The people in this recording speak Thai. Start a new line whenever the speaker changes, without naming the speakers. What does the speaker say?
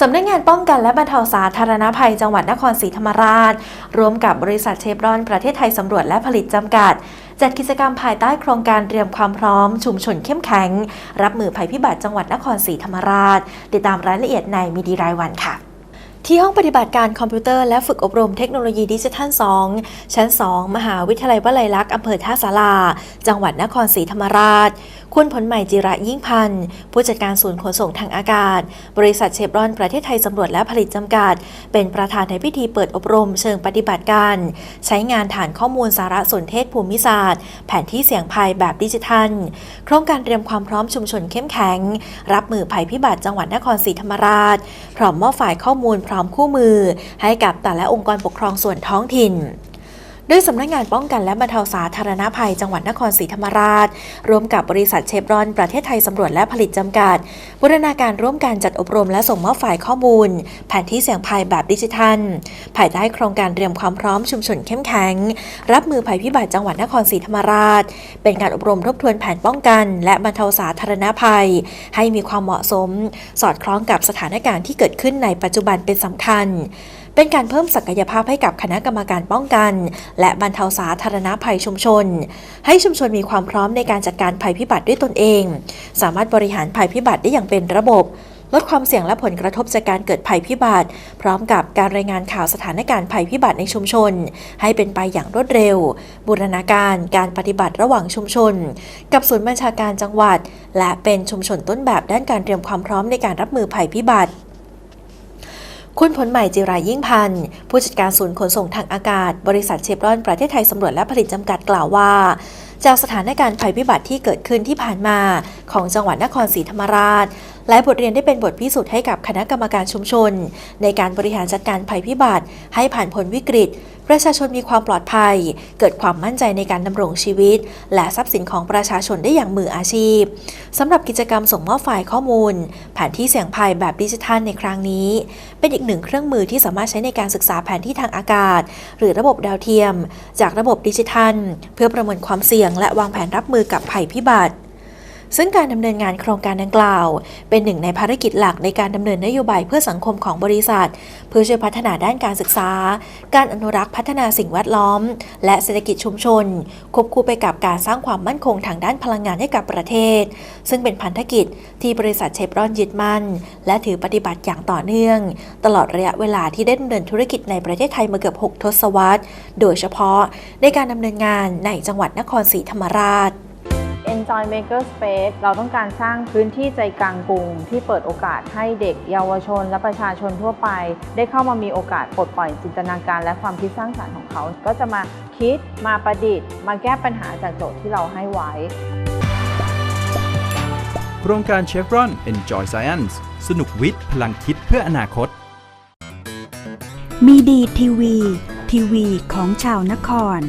สำนักงานป้องกันและบรรเทาสาธารณภัยจังหวัดนครศรีธรรมราช ร่วมกับบริษัทเชฟรอนประเทศไทยสำรวจและผลิตจำกัด จัดกิจกรรมภายใต้โครงการเตรียมความพร้อม ชุมชนเข้มแข็ง รับมือภัยพิบัติจังหวัดนครศรีธรรมราช ติดตามรายละเอียดในมีดีรายวันค่ะ ที่ห้องปฏิบัติการคอมพิวเตอร์และฝึกอบรมเทคโนโลยีดิจิทัล 2 ชั้น 2 มหาวิทยาลัยวลัยลักษณ์อำเภอท่าสาราจังหวัดนครศรีธรรมราช คุณผลใหม่จิระยิ่งพันธ์ ผู้จัดการศูนย์ขนส่งทางอากาศ บริษัทเชฟรอนประเทศไทยสำรวจและผลิตจำกัด เป็นประธานในพิธีเปิดอบรมเชิงปฏิบัติการ ใช้งานฐานข้อมูลสารสนเทศภูมิศาสตร์ แผนที่เสี่ยงภัยแบบดิจิทัล โครงการเตรียมความพร้อมชุมชนเข้มแข็ง รับมือภัยพิบัติจังหวัดนครศรีธรรมราช พร้อมมอบฝ่ายข้อมูลพร้อมคู่มือ ให้กับแต่ละองค์กรปกครองส่วนท้องถิ่น โดยสำนักงานป้องกันและบรรเทาสาธารณภัยจังหวัดนครศรีธรรมราช ร่วมกับบริษัทเชฟรอนประเทศไทยสำรวจและผลิตจำกัด บูรณาการร่วมการจัดอบรมและส่งมอบฝ่ายข้อมูล แผนที่เสี่ยงภัยแบบดิจิทัล ภายใต้โครงการเตรียมความพร้อมชุมชนเข้มแข็ง รับมือภัยพิบัติจังหวัดนครศรีธรรมราช เป็นการอบรมทบทวนแผนป้องกัน และบรรเทาสาธารณภัย ให้มีความเหมาะสม สอดคล้องกับสถานการณ์ที่เกิดขึ้นในปัจจุบันเป็นสำคัญ เป็นการเพิ่มศักยภาพให้กับคณะกรรมการป้องกัน และบรรเทาสาธารณภัยชุมชน ให้ชุมชนมีความพร้อมในการจัดการภัยพิบัติด้วยตนเอง สามารถบริหารภัยพิบัติได้อย่างเป็นระบบลดความเสี่ยงและผลกระทบจากการเกิดภัยพิบัติ พร้อมกับการรายงานข่าวสถานการณ์ภัยพิบัติในชุมชน ให้เป็นไปอย่างรวดเร็ว บูรณาการการปฏิบัติระหว่างชุมชน กับศูนย์บัญชาการจังหวัด และเป็นชุมชนต้นแบบด้านการเตรียมความพร้อมในการรับมือภัยพิบัติ คุณผลใหม่จิรายิ่งพันธ์ผู้จัดการศูนย์ขนส่งทางอากาศ บริษัทเชฟรอนประเทศไทยสำรวจและผลิตจำกัดกล่าวว่า จากสถานการณ์ภัยพิบัติที่เกิดขึ้นที่ผ่านมาของจังหวัดนครศรีธรรมราชหลายบทเรียนได้เป็นบทพิสูจน์ให้กับคณะกรรมการชุมชน ในการบริหารจัดการภัยพิบัติให้ผ่านพ้นวิกฤต ประชาชนมีความปลอดภัย เกิดความมั่นใจในการดำรงชีวิต และทรัพย์สินของประชาชนได้อย่างมืออาชีพสำหรับกิจกรรมส่งมอบไฟล์ข้อมูล แผนที่เสี่ยงภัยแบบดิจิทัลในครั้งนี้ เป็นอีกหนึ่งเครื่องมือที่สามารถใช้ในการศึกษาแผนที่ทางอากาศ หรือระบบดาวเทียม จากระบบดิจิทัล เพื่อประเมินความเสี่ยงและวางแผนรับมือกับภัยพิบัติ ซึ่งการดำเนินงานโครงการดังกล่าว เป็นหนึ่งในภารกิจหลักในการดำเนินนโยบายเพื่อสังคมของบริษัท เพื่อช่วยพัฒนาด้านการศึกษา การอนุรักษ์พัฒนาสิ่งแวดล้อม และเศรษฐกิจชุมชน ควบคู่ไปกับการสร้างความมั่นคงทางด้านพลังงานให้กับประเทศ ซึ่งเป็นพันธกิจที่บริษัทเชฟรอนยึดมั่น และถือปฏิบัติอย่างต่อเนื่อง ตลอดระยะเวลาที่ได้ดำเนินธุรกิจในประเทศไทยมาเกือบ 6 ทศวรรษ โดยเฉพาะในการดำเนินงานในจังหวัดนครศรีธรรมราช
Enjoy Maker Space เราต้องการสร้างพื้นที่ใจกลางกรุง ที่เปิดโอกาสให้เด็กเยาวชน และประชาชนทั่วไป ได้เข้ามามีโอกาสปลดปล่อยจินตนาการ และความคิดสร้างสรรค์ของเขา ก็จะมาคิดมาประดิษฐ์ มาแก้ปัญหาจากโจทย์ที่เราให้ไว้
โครงการ Chevron Enjoy Science สนุกวิทย์ พลังคิดเพื่ออนาคต
มีดีทีวี ทีวีของชาวนคร